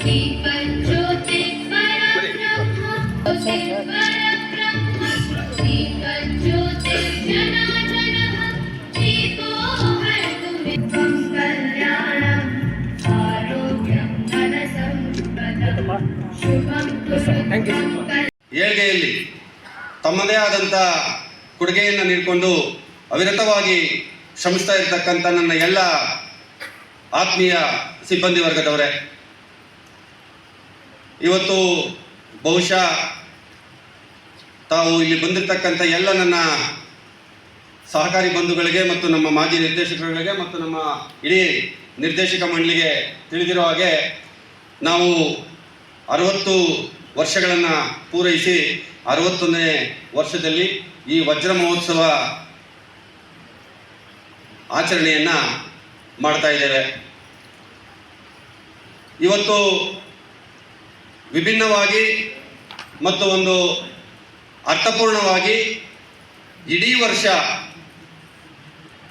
People ಏಳ್ಗೆಯಲ್ಲಿ ತಮ್ಮದೇ ಆದಂಥ ಕೊಡುಗೆಯನ್ನು ನೀಡಿಕೊಂಡು ಅವಿರತವಾಗಿ ಶ್ರಮಿಸ್ತಾ ಇರತಕ್ಕಂಥ ನನ್ನ ಎಲ್ಲ ಆತ್ಮೀಯ ಸಿಬ್ಬಂದಿ ವರ್ಗದವರೇ, ಇವತ್ತು ಬಹುಶಃ ತಾವು ಇಲ್ಲಿ ಬಂದಿರತಕ್ಕಂಥ ಎಲ್ಲ ನನ್ನ ಸಹಕಾರಿ ಬಂಧುಗಳಿಗೆ ಮತ್ತು ನಮ್ಮ ಮಾಜಿ ನಿರ್ದೇಶಕರುಗಳಿಗೆ ಮತ್ತು ನಮ್ಮ ಇಡೀ ನಿರ್ದೇಶಕ ಮಂಡಳಿಗೆ ತಿಳಿದಿರೋ ಹಾಗೆ ನಾವು ಅರವತ್ತು ವರ್ಷಗಳನ್ನು ಪೂರೈಸಿ ಅರವತ್ತೊಂದನೇ ವರ್ಷದಲ್ಲಿ ಈ ವಜ್ರ ಮಹೋತ್ಸವ ಆಚರಣೆಯನ್ನು ಮಾಡ್ತಾ ಇದ್ದೇವೆ. ಇವತ್ತು ವಿಭಿನ್ನವಾಗಿ ಮತ್ತು ಒಂದು ಅರ್ಥಪೂರ್ಣವಾಗಿ ಇಡೀ ವರ್ಷ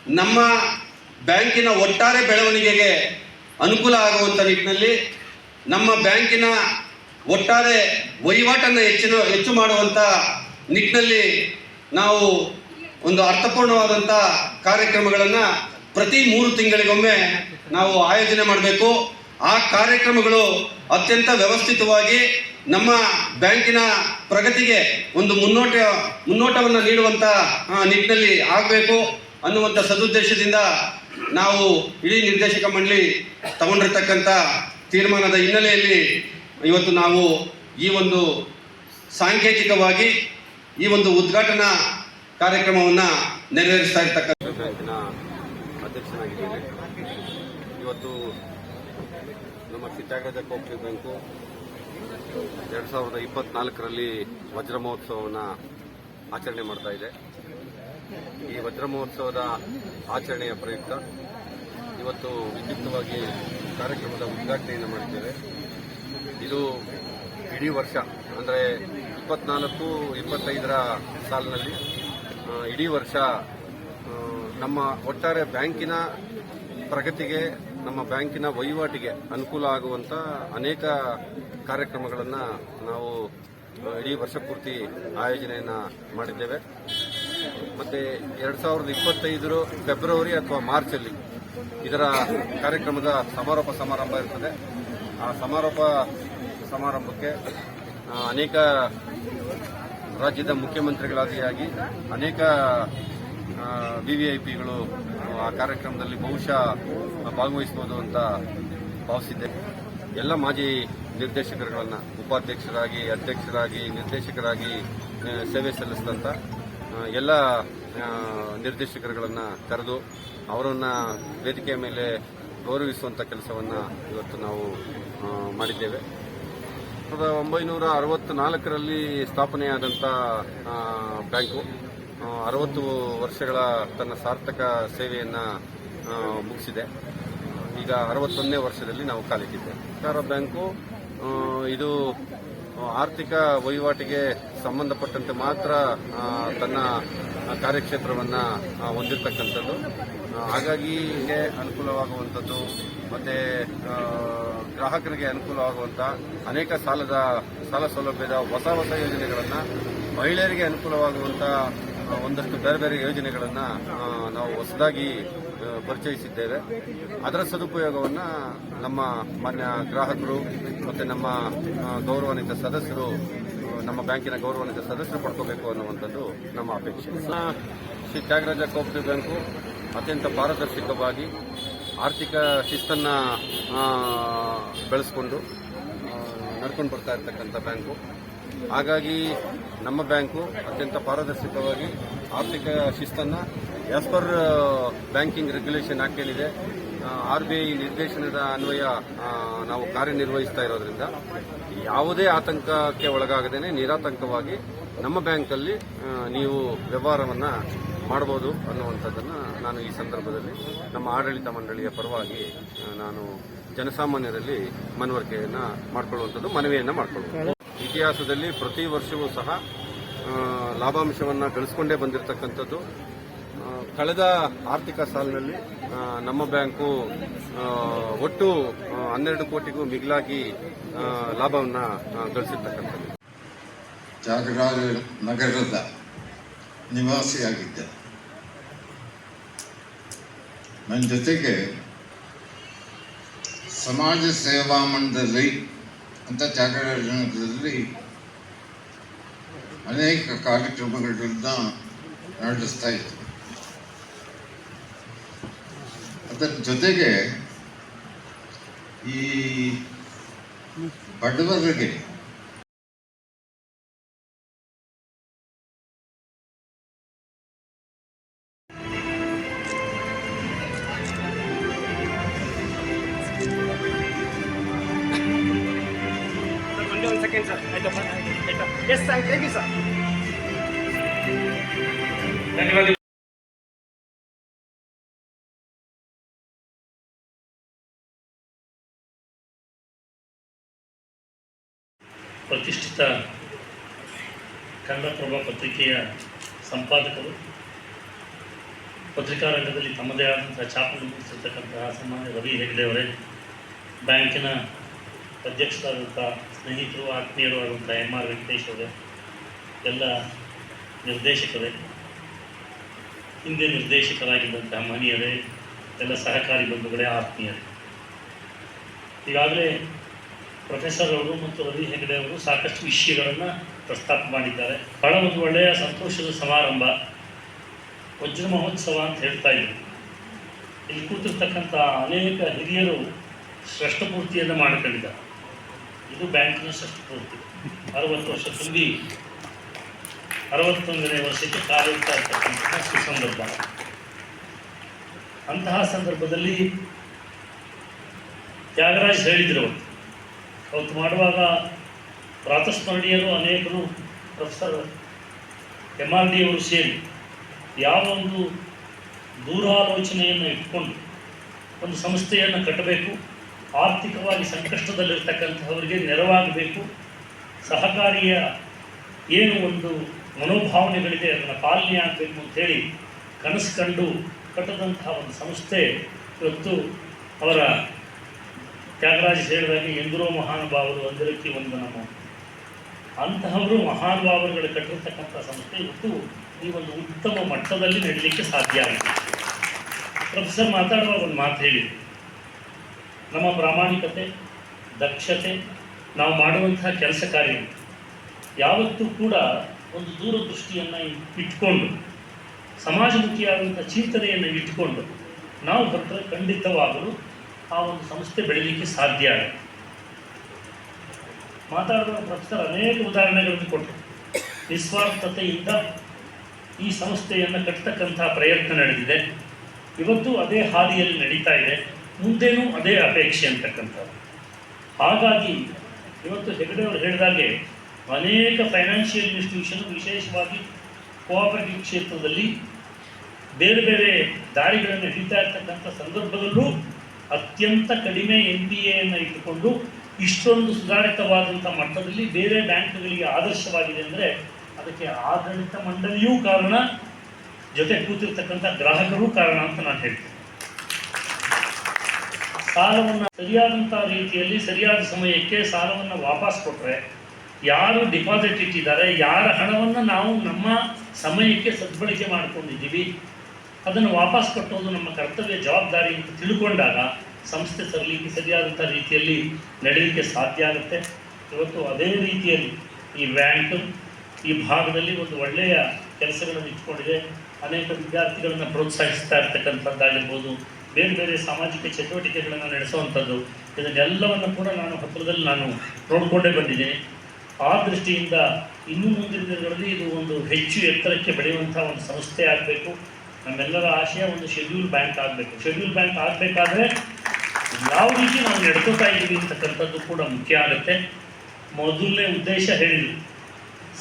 ನಮ್ಮ ಬ್ಯಾಂಕಿನ ಒಟ್ಟಾರೆ ಬೆಳವಣಿಗೆಗೆ ಅನುಕೂಲ ಆಗುವಂಥ ನಿಟ್ಟಿನಲ್ಲಿ ನಮ್ಮ ಬ್ಯಾಂಕಿನ ಒಟ್ಟಾರೆ ವಹಿವಾಟನ್ನು ಹೆಚ್ಚಿನ, ಹೆಚ್ಚು ಮಾಡುವಂಥ ನಿಟ್ಟಿನಲ್ಲಿ ನಾವು ಒಂದು ಅರ್ಥಪೂರ್ಣವಾದಂಥ ಕಾರ್ಯಕ್ರಮಗಳನ್ನು ಪ್ರತಿ ಮೂರು ತಿಂಗಳಿಗೊಮ್ಮೆ ನಾವು ಆಯೋಜನೆ ಮಾಡಬೇಕು. ಆ ಕಾರ್ಯಕ್ರಮಗಳು ಅತ್ಯಂತ ವ್ಯವಸ್ಥಿತವಾಗಿ ನಮ್ಮ ಬ್ಯಾಂಕಿನ ಪ್ರಗತಿಗೆ ಒಂದು ಮುನ್ನೋಟ, ಮುನ್ನೋಟವನ್ನು ನೀಡುವಂಥ ನಿಟ್ಟಿನಲ್ಲಿ ಆಗಬೇಕು ಅನ್ನುವಂಥ ಸದುದ್ದೇಶದಿಂದ ನಾವು ಇಡೀ ನಿರ್ದೇಶಕ ಮಂಡಳಿ ತಗೊಂಡಿರ್ತಕ್ಕಂಥ ತೀರ್ಮಾನದ ಹಿನ್ನೆಲೆಯಲ್ಲಿ ಇವತ್ತು ನಾವು ಈ ಒಂದು ಸಾಂಕೇತಿಕವಾಗಿ ಈ ಒಂದು ಉದ್ಘಾಟನಾ ಕಾರ್ಯಕ್ರಮವನ್ನು ನೆರವೇರಿಸ್ತಾ ಇರ್ತಕ್ಕಂಥ ಅಧ್ಯಕ್ಷನಾಗಿದ್ದೇನೆ. ಇವತ್ತು ನಮ್ಮ ಸಿದ್ದಾಗದ ಕೋಪಿ ಬ್ಯಾಂಕು ಎರಡು ಸಾವಿರದ ಇಪ್ಪತ್ನಾಲ್ಕರಲ್ಲಿ ವಜ್ರ ಮಹೋತ್ಸವವನ್ನು ಆಚರಣೆ ಮಾಡ್ತಾ ಇದೆ. ಈ ವಜ್ರ ಮಹೋತ್ಸವದ ಆಚರಣೆಯ ಪ್ರಯುಕ್ತ ಇವತ್ತು ವಿದ್ಯುಕ್ತವಾಗಿ ಕಾರ್ಯಕ್ರಮದ ಉದ್ಘಾಟನೆಯನ್ನು ಮಾಡಿದ್ದೇವೆ. ಇದು ಇಡೀ ವರ್ಷ, ಅಂದರೆ ಇಪ್ಪತ್ನಾಲ್ಕು, ಇಪ್ಪತ್ತೈದರ ಸಾಲಿನಲ್ಲಿ ಇಡೀ ವರ್ಷ ನಮ್ಮ ಒಟ್ಟಾರೆ ಬ್ಯಾಂಕಿನ ಪ್ರಗತಿಗೆ, ನಮ್ಮ ಬ್ಯಾಂಕಿನ ವಹಿವಾಟಿಗೆ ಅನುಕೂಲ ಆಗುವಂಥ ಅನೇಕ ಕಾರ್ಯಕ್ರಮಗಳನ್ನು ನಾವು ಇಡೀ ವರ್ಷ ಪೂರ್ತಿ ಆಯೋಜನೆಯನ್ನು ಮಾಡಿದ್ದೇವೆ. ಮತ್ತು ಎರಡು ಸಾವಿರದ ಇಪ್ಪತ್ತೈದರ ಫೆಬ್ರವರಿ ಅಥವಾ ಮಾರ್ಚಲ್ಲಿ ಇದರ ಕಾರ್ಯಕ್ರಮದ ಸಮಾರೋಪ ಸಮಾರಂಭ ಇರ್ತದೆ. ಆ ಸಮಾರೋಪ ಸಮಾರಂಭಕ್ಕೆ ಅನೇಕ ರಾಜ್ಯದ ಮುಖ್ಯಮಂತ್ರಿಗಳಾದಿಯಾಗಿ ಅನೇಕ ವಿ ವಿ ಐ ಪಿಗಳು ಆ, ಕಾರ್ಯಕ್ರಮದಲ್ಲಿ ಬಹುಶಃ ಭಾಗವಹಿಸಬಹುದು ಅಂತ ಭಾವಿಸಿದ್ದೆ. ಎಲ್ಲ ಮಾಜಿ ನಿರ್ದೇಶಕರುಗಳನ್ನು, ಉಪಾಧ್ಯಕ್ಷರಾಗಿ, ಅಧ್ಯಕ್ಷರಾಗಿ, ನಿರ್ದೇಶಕರಾಗಿ ಸೇವೆ ಸಲ್ಲಿಸಿದಂಥ ಎಲ್ಲ ನಿರ್ದೇಶಕರುಗಳನ್ನು ಕರೆದು ಅವರನ್ನು ವೇದಿಕೆಯ ಮೇಲೆ ಗೌರವಿಸುವಂಥ ಕೆಲಸವನ್ನು ಇವತ್ತು ನಾವು ಮಾಡಿದ್ದೇವೆ. ಸಾವಿರದ ಒಂಬೈನೂರ ಅರವತ್ನಾಲ್ಕರಲ್ಲಿ ಸ್ಥಾಪನೆಯಾದಂಥ ಬ್ಯಾಂಕು. ಅರವತ್ತು ವರ್ಷಗಳ ತನ್ನ ಸಾರ್ಥಕ ಸೇವೆಯನ್ನು ಮುಗಿಸಿದೆ. ಈಗ ಅರವತ್ತೊಂದನೇ ವರ್ಷದಲ್ಲಿ ನಾವು ಕಾಲಿಟ್ಟಿದ್ದೇವೆ. ಸರ್ಕಾರ ಬ್ಯಾಂಕು ಇದು ಆರ್ಥಿಕ ವಹಿವಾಟಿಗೆ ಸಂಬಂಧಪಟ್ಟಂತೆ ಮಾತ್ರ ತನ್ನ ಕಾರ್ಯಕ್ಷೇತ್ರವನ್ನು ಹೊಂದಿರತಕ್ಕಂಥದ್ದು. ಹಾಗಾಗಿ ಹೀಗೆ ಅನುಕೂಲವಾಗುವಂಥದ್ದು ಮತ್ತೆ ಗ್ರಾಹಕರಿಗೆ ಅನುಕೂಲವಾಗುವಂಥ ಅನೇಕ ಸಾಲದ, ಸಾಲ ಸೌಲಭ್ಯದ ಹೊಸ ಹೊಸ ಯೋಜನೆಗಳನ್ನು ಮಹಿಳೆಯರಿಗೆ ಅನುಕೂಲವಾಗುವಂಥ ಒಂದಷ್ಟು ಬೇರೆ ಬೇರೆ ಯೋಜನೆಗಳನ್ನು ನಾವು ಹೊಸದಾಗಿ ಪರಿಚಯಿಸಿದ್ದೇವೆ. ಅದರ ಸದುಪಯೋಗವನ್ನು ನಮ್ಮ ಮಾನ್ಯ ಗ್ರಾಹಕರು ಮತ್ತು ನಮ್ಮ ಗೌರವಾನ್ವಿತ ಸದಸ್ಯರು, ನಮ್ಮ ಬ್ಯಾಂಕಿನ ಗೌರವಾನ್ವಿತ ಸದಸ್ಯರು ಪಡ್ಕೋಬೇಕು ಅನ್ನುವಂಥದ್ದು ನಮ್ಮ ಅಪೇಕ್ಷೆ. ಶ್ರೀ ತ್ಯಾಗರಾಜ ಕೋಪರೇಟಿವ್ ಬ್ಯಾಂಕು ಅತ್ಯಂತ ಪಾರದರ್ಶಕವಾಗಿ ಆರ್ಥಿಕ ಶಿಸ್ತನ್ನು ಬೆಳೆಸ್ಕೊಂಡು ನಡ್ಕೊಂಡು ಬರ್ತಾ ಇರ್ತಕ್ಕಂಥ ಬ್ಯಾಂಕು. ಹಾಗಾಗಿ ನಮ್ಮ ಬ್ಯಾಂಕು ಅತ್ಯಂತ ಪಾರದರ್ಶಕವಾಗಿ ಆರ್ಥಿಕ ಶಿಸ್ತನ್ನು as per banking regulation act ಏನಿದೆ ಆರ್ ಬಿ ಐ ನಿರ್ದೇಶನದ ಅನ್ವಯ ನಾವು ಕಾರ್ಯನಿರ್ವಹಿಸ್ತಾ ಇರೋದ್ರಿಂದ ಯಾವುದೇ ಆತಂಕಕ್ಕೆ ಒಳಗಾಗದೇನೆ ನಿರಾತಂಕವಾಗಿ ನಮ್ಮ ಬ್ಯಾಂಕಲ್ಲಿ ನೀವು ವ್ಯವಹಾರವನ್ನ ಮಾಡ್ಬೋದು ಅನ್ನುವಂಥದ್ದನ್ನು ನಾನು ಈ ಸಂದರ್ಭದಲ್ಲಿ ನಮ್ಮ ಆಡಳಿತ ಮಂಡಳಿಯ ಪರವಾಗಿ ನಾನು ಜನಸಾಮಾನ್ಯರಲ್ಲಿ ಮನವರಿಕೆಯನ್ನು ಮಾಡಿಕೊಳ್ಳುವಂಥದ್ದು, ಮನವಿಯನ್ನು ಮಾಡಿಕೊಳ್ಳುವುದು. ಇತಿಹಾಸದಲ್ಲಿ ಪ್ರತಿ ವರ್ಷವೂ ಸಹ ಲಾಭಾಂಶವನ್ನು ಗಳಿಸ್ಕೊಂಡೇ ಬಂದಿರತಕ್ಕಂಥದ್ದು. ಕಳೆದ ಆರ್ಥಿಕ ಸಾಲಿನಲ್ಲಿ ನಮ್ಮ ಬ್ಯಾಂಕು ಒಟ್ಟು ಹನ್ನೆರಡು ಕೋಟಿಗೂ ಮಿಗಿಲಾಗಿ ಲಾಭವನ್ನ ಗಳಿಸಿರ್ತಕ್ಕಂಥದ್ದು. ತ್ಯಾಗರಾಜ ನಗರದ ನಿವಾಸಿಯಾಗಿದ್ದೆ. ನನ್ನ ಜೊತೆಗೆ ಸಮಾಜ ಸೇವಾ ಮಂಡಳಿ ಅಂತ ತ್ಯಾಗರಾಜನಗರದಲ್ಲಿ ಅನೇಕ ಕಾರ್ಯಕ್ರಮಗಳನ್ನ ನಡೆಸ್ತಾ ಇತ್ತು ಅದರ ಜೊತೆಗೆ ಈ ಬಡವರಿಗೆ ಪ್ರತಿಷ್ಠಿತ ಕನ್ನಡಪ್ರಭ ಪತ್ರಿಕೆಯ ಸಂಪಾದಕರು ಪತ್ರಿಕಾ ರಂಗದಲ್ಲಿ ತಮ್ಮದೇ ಆದಂತಹ ಛಾಪನ್ನು ಮೂಡಿಸಿರ್ತಕ್ಕಂತಹ ಸನ್ಮಾನ್ಯ ರವಿ ಹೆಗ್ಡೆ ಅವರೇ, ಬ್ಯಾಂಕಿನ ಅಧ್ಯಕ್ಷರಾದಂಥ ಸ್ನೇಹಿತರು, ಆತ್ಮೀಯರು ಆದಂಥ ಎಂ ಆರ್ ವೆಂಕಟೇಶ್ ಅವರೇ ಎಲ್ಲ ನಿರ್ದೇಶಕರೇ, ಹಿಂದೆ ನಿರ್ದೇಶಕರಾಗಿದ್ದಂತಹ ಮನೆಯರೇ ಎಲ್ಲ ಸಹಕಾರಿ ಬಂಧುಗಳೇ, ಆತ್ಮೀಯರೇ. ಈಗಾಗಲೇ ಪ್ರೊಫೆಸರ್ ಅವರು ಮತ್ತು ರವಿ ಹೆಗಡೆ ಅವರು ಸಾಕಷ್ಟು ವಿಷಯಗಳನ್ನು ಪ್ರಸ್ತಾಪ ಮಾಡಿದ್ದಾರೆ. ಬಹಳ ಒಂದು ಒಳ್ಳೆಯ ಸಂತೋಷದ ಸಮಾರಂಭ, ವಜ್ರ ಮಹೋತ್ಸವ ಅಂತ ಹೇಳ್ತಾ ಇದ್ರು. ಇಲ್ಲಿ ಕೂತಿರ್ತಕ್ಕಂಥ ಅನೇಕ ಹಿರಿಯರು ಶ್ರೇಷ್ಠಪೂರ್ತಿಯನ್ನು ಮಾಡಿಕೊಂಡಿದ್ದಾರೆ. ಇದು ಬ್ಯಾಂಕಿನ ಶ್ರೇಷ್ಠಪೂರ್ತಿ ಅರವತ್ತು ವರ್ಷ ತುಂಬಿ ಅರವತ್ತೊಂದನೇ ವರ್ಷಕ್ಕೆ ಕಾಲಿಡ್ತಾ ಇರ್ತಕ್ಕಂತಹ ಸುಸಂದರ್ಭ ಅಂತಹ ಸಂದರ್ಭದಲ್ಲಿ ತ್ಯಾಗರಾಜ್ ಹೇಳಿದ್ರು ಅವತ್ತು ಮಾಡುವಾಗ ಪ್ರಾತಸ್ಮರಣೀಯರು ಅನೇಕರು ಪ್ರೊಫೆಸರ್ ಎಂ ಆರ್ ಡಿ ಅವರು ಸೇರಿ ಯಾವ ಒಂದು ದೂರಾಲೋಚನೆಯನ್ನು ಇಟ್ಕೊಂಡು ಒಂದು ಸಂಸ್ಥೆಯನ್ನು ಕಟ್ಟಬೇಕು, ಆರ್ಥಿಕವಾಗಿ ಸಂಕಷ್ಟದಲ್ಲಿರ್ತಕ್ಕಂಥವರಿಗೆ ನೆರವಾಗಬೇಕು, ಸಹಕಾರಿಯ ಏನು ಒಂದು ಮನೋಭಾವನೆಗಳಿದೆ, ಅದನ್ನು ಪಾಲನೆ ಆಗಬೇಕು ಅಂತೇಳಿ ಕನಸು ಕಂಡು ಕಟ್ಟದಂತಹ ಒಂದು ಸಂಸ್ಥೆ ಇವತ್ತು ಅವರ ತ್ಯಾಗರಾಜ್ ಹೇಳಿದಾಗೆ ಎಂದರೋ ಮಹಾನುಭಾವರು ಅಂದಿರಕ್ಕೆ ಒಂದು ನಮ್ಮ ಅಂತಹವರು ಮಹಾನುಭಾವರುಗಳು ಕಟ್ಟಿರ್ತಕ್ಕಂಥ ಸಂಸ್ಥೆ ಇವತ್ತು ಈ ಒಂದು ಉತ್ತಮ ಮಟ್ಟದಲ್ಲಿ ನಡೀಲಿಕ್ಕೆ ಸಾಧ್ಯ ಆಗಿದೆ. ಪ್ರೊಫೆಸರ್ ಮಾತಾಡುವ ಒಂದು ಮಾತು ಹೇಳಿ ನಮ್ಮ ಪ್ರಾಮಾಣಿಕತೆ, ದಕ್ಷತೆ, ನಾವು ಮಾಡುವಂತಹ ಕೆಲಸ ಕಾರ್ಯ ಯಾವತ್ತೂ ಕೂಡ ಒಂದು ದೂರದೃಷ್ಟಿಯನ್ನು ಇಟ್ಕೊಂಡು ಸಮಾಜಮುಖಿಯಾದಂಥ ಚಿಂತನೆಯನ್ನು ಇಟ್ಕೊಂಡು, ನಾವು ಬಂದರೆ ಖಂಡಿತವಾಗಲು ಆ ಒಂದು ಸಂಸ್ಥೆ ಬೆಳೀಲಿಕ್ಕೆ ಸಾಧ್ಯ ಆಗುತ್ತೆ ಮಾತಾಡುವ ಪ್ರೊಫೆಸರ್ ಅನೇಕ ಉದಾಹರಣೆಗಳನ್ನು ಕೊಟ್ಟರು. ನಿಸ್ವಾರ್ಥತೆಯಿಂದ ಈ ಸಂಸ್ಥೆಯನ್ನು ಕಟ್ಟತಕ್ಕಂಥ ಪ್ರಯತ್ನ ನಡೆದಿದೆ. ಇವತ್ತು ಅದೇ ಹಾದಿಯಲ್ಲಿ ನಡೀತಾ ಇದೆ. ಮುಂದೇನೂ ಅದೇ ಅಪೇಕ್ಷೆ ಅಂತಕ್ಕಂಥದ್ದು. ಹಾಗಾಗಿ ಇವತ್ತು ಹೆಗಡೆಯವರು ಹೇಳಿದಾಗೆ ಅನೇಕ ಫೈನಾನ್ಷಿಯಲ್ ಇನ್ಸ್ಟಿಟ್ಯೂಷನ್ ವಿಶೇಷವಾಗಿ ಕೋಆಪರೇಟಿವ್ ಕ್ಷೇತ್ರದಲ್ಲಿ ಬೇರೆ ಬೇರೆ ದಾರಿಗಳನ್ನು ಹಿಡಿತಾ ಇರ್ತಕ್ಕಂಥ ಸಂದರ್ಭದಲ್ಲೂ ಅತ್ಯಂತ ಕಡಿಮೆ ಎನ್ ಪಿ ಎಯನ್ನು ಇಟ್ಟುಕೊಂಡು ಇಷ್ಟೊಂದು ಸುಧಾರಿತವಾದಂಥ ಮಟ್ಟದಲ್ಲಿ ಬೇರೆ ಬ್ಯಾಂಕ್ಗಳಿಗೆ ಆದರ್ಶವಾಗಿದೆ ಅಂದರೆ ಅದಕ್ಕೆ ಆಡಳಿತ ಮಂಡಳಿಯೂ ಕಾರಣ, ಜೊತೆ ಕೂತಿರ್ತಕ್ಕಂಥ ಗ್ರಾಹಕರೂ ಕಾರಣ ಅಂತ ನಾನು ಹೇಳ್ತೇನೆ. ಸಾಲವನ್ನು ಸರಿಯಾದಂಥ ರೀತಿಯಲ್ಲಿ, ಸರಿಯಾದ ಸಮಯಕ್ಕೆ ಸಾಲವನ್ನು ವಾಪಸ್ ಕೊಟ್ಟರೆ ಯಾರು ಡಿಪಾಸಿಟ್ ಇಟ್ಟಿದ್ದಾರೆ, ಯಾರ ಹಣವನ್ನು ನಾವು ನಮ್ಮ ಸಮಯಕ್ಕೆ ಸದ್ಬಳಕೆ ಮಾಡಿಕೊಂಡಿದ್ದೀವಿ, ಅದನ್ನು ವಾಪಸ್ ಕಟ್ಟೋದು ನಮ್ಮ ಕರ್ತವ್ಯ ಜವಾಬ್ದಾರಿ ಅಂತ ತಿಳ್ಕೊಂಡಾಗ ಸಂಸ್ಥೆ ತರಲಿಕ್ಕೆ ಸರಿಯಾದಂಥ ರೀತಿಯಲ್ಲಿ ನಡೆಯಲಿಕ್ಕೆ ಸಾಧ್ಯ ಆಗುತ್ತೆ. ಇವತ್ತು ಅದೇ ರೀತಿಯಲ್ಲಿ ಈ ಬ್ಯಾಂಕ್ ಈ ಭಾಗದಲ್ಲಿ ಒಂದು ಒಳ್ಳೆಯ ಕೆಲಸಗಳನ್ನು ಇಟ್ಕೊಂಡಿದೆ. ಅನೇಕ ವಿದ್ಯಾರ್ಥಿಗಳನ್ನು ಪ್ರೋತ್ಸಾಹಿಸ್ತಾ ಇರ್ತಕ್ಕಂಥದ್ದಾಗಿರ್ಬೋದು ಬೇರೆ ಬೇರೆ ಸಾಮಾಜಿಕ ಚಟುವಟಿಕೆಗಳನ್ನು ನಡೆಸುವಂಥದ್ದು, ಇದನ್ನೆಲ್ಲವನ್ನು ಕೂಡ ನಾನು ಹತ್ತಿರದಲ್ಲಿ ನಾನು ನೋಡಿಕೊಂಡೇ ಬಂದಿದ್ದೀನಿ. ಆ ದೃಷ್ಟಿಯಿಂದ ಇನ್ನೂ ಮುಂದಿನ ದಿನಗಳಲ್ಲಿ ಇದು ಒಂದು ಹೆಚ್ಚು ಎತ್ತರಕ್ಕೆ ಬೆಳೆಯುವಂಥ ಒಂದು ಸಂಸ್ಥೆ ಆಗಬೇಕು. ನಮ್ಮೆಲ್ಲರ ಆಶಯ ಒಂದು ಶೆಡ್ಯೂಲ್ ಬ್ಯಾಂಕ್ ಆಗಬೇಕು. ಶೆಡ್ಯೂಲ್ ಬ್ಯಾಂಕ್ ಆಗಬೇಕಾದ್ರೆ ಯಾವ ರೀತಿ ನಾವು ನಡ್ಕೋತಾ ಇದ್ದೀವಿ ಅಂತಕ್ಕಂಥದ್ದು ಕೂಡ ಮುಖ್ಯ ಆಗುತ್ತೆ. ಮೊದಲನೇ ಉದ್ದೇಶ ಹೇಳಿದ್ರು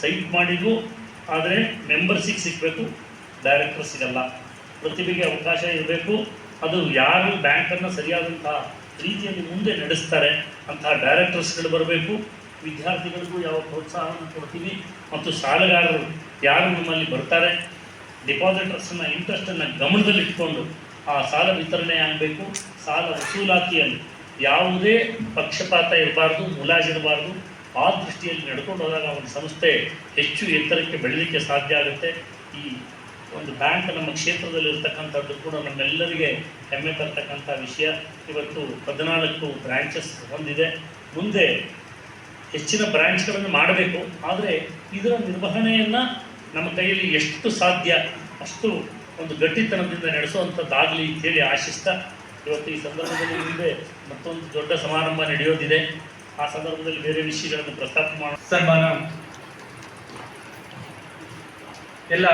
ಸೈಟ್ ಮಾಡಿದ್ವು ಆದರೆ ಮೆಂಬರ್ಸಿಗೆ ಸಿಗಬೇಕು ಡೈರೆಕ್ಟರ್ ಸಿಗಲ್ಲ. ಪ್ರತಿಭೆಗೆ ಅವಕಾಶ ಇರಬೇಕು. ಅದು ಯಾರು ಬ್ಯಾಂಕನ್ನು ಸರಿಯಾದಂತಹ ರೀತಿಯಲ್ಲಿ ಮುಂದೆ ನಡೆಸ್ತಾರೆ ಅಂತಹ ಡೈರೆಕ್ಟರ್ಸ್ಗಳು ಬರಬೇಕು. ವಿದ್ಯಾರ್ಥಿಗಳಿಗೂ ಯಾವ ಪ್ರೋತ್ಸಾಹವನ್ನು ಕೊಡ್ತೀನಿ ಮತ್ತು ಸಾಲಗಾರರು ಯಾರು ನಿಮ್ಮಲ್ಲಿ ಬರ್ತಾರೆ? ಡಿಪಾಸಿಟರ್ಸನ್ನು ಇಂಟ್ರೆಸ್ಟನ್ನು ಗಮನದಲ್ಲಿಟ್ಕೊಂಡು ಆ ಸಾಲ ವಿತರಣೆ ಆಗಬೇಕು. ಸಾಲ ವಸೂಲಾತಿಯಲ್ಲಿ ಯಾವುದೇ ಪಕ್ಷಪಾತ ಇರಬಾರ್ದು, ಮುಲಾಜಿರಬಾರ್ದು. ಆ ದೃಷ್ಟಿಯಲ್ಲಿ ನಡ್ಕೊಂಡು ಹೋದಾಗ ಒಂದು ಸಂಸ್ಥೆ ಹೆಚ್ಚು ಎತ್ತರಕ್ಕೆ ಬೆಳೀಲಿಕ್ಕೆ ಸಾಧ್ಯ ಆಗುತ್ತೆ. ಈ ಒಂದು ಬ್ಯಾಂಕ್ ನಮ್ಮ ಕ್ಷೇತ್ರದಲ್ಲಿ ಇರ್ತಕ್ಕಂಥದ್ದು ಕೂಡ ನಮ್ಮೆಲ್ಲರಿಗೆ ಹೆಮ್ಮೆ ತರ್ತಕ್ಕಂಥ ವಿಷಯ. ಇವತ್ತು ಹದಿನಾಲ್ಕು ಬ್ರಾಂಚಸ್ ಹೊಂದಿದೆ. ಮುಂದೆ ಹೆಚ್ಚಿನ ಬ್ರ್ಯಾಂಚ್ಗಳನ್ನು ಮಾಡಬೇಕು. ಆದರೆ ಇದರ ನಿರ್ವಹಣೆಯನ್ನು ನಮ್ಮ ಕೈಯಲ್ಲಿ ಎಷ್ಟು ಸಾಧ್ಯ, ಅಷ್ಟು ಒಂದು ಗಟ್ಟಿತನದಿಂದ ನಡೆಸುವಂಥದ್ದಾಗಲಿ ಅಂತೇಳಿ ಆಶಿಸ್ತಾ. ಇವತ್ತು ಈ ಸಂದರ್ಭದಲ್ಲಿ ಮುಂದೆ ಮತ್ತೊಂದು ದೊಡ್ಡ ಸಮಾರಂಭ ನಡೆಯೋದಿದೆ. ಆ ಸಂದರ್ಭದಲ್ಲಿ ಬೇರೆ ವಿಷಯಗಳನ್ನು ಪ್ರಸ್ತಾಪ ಮಾಡ ಸನ್ಮಾನ. ಎಲ್ಲ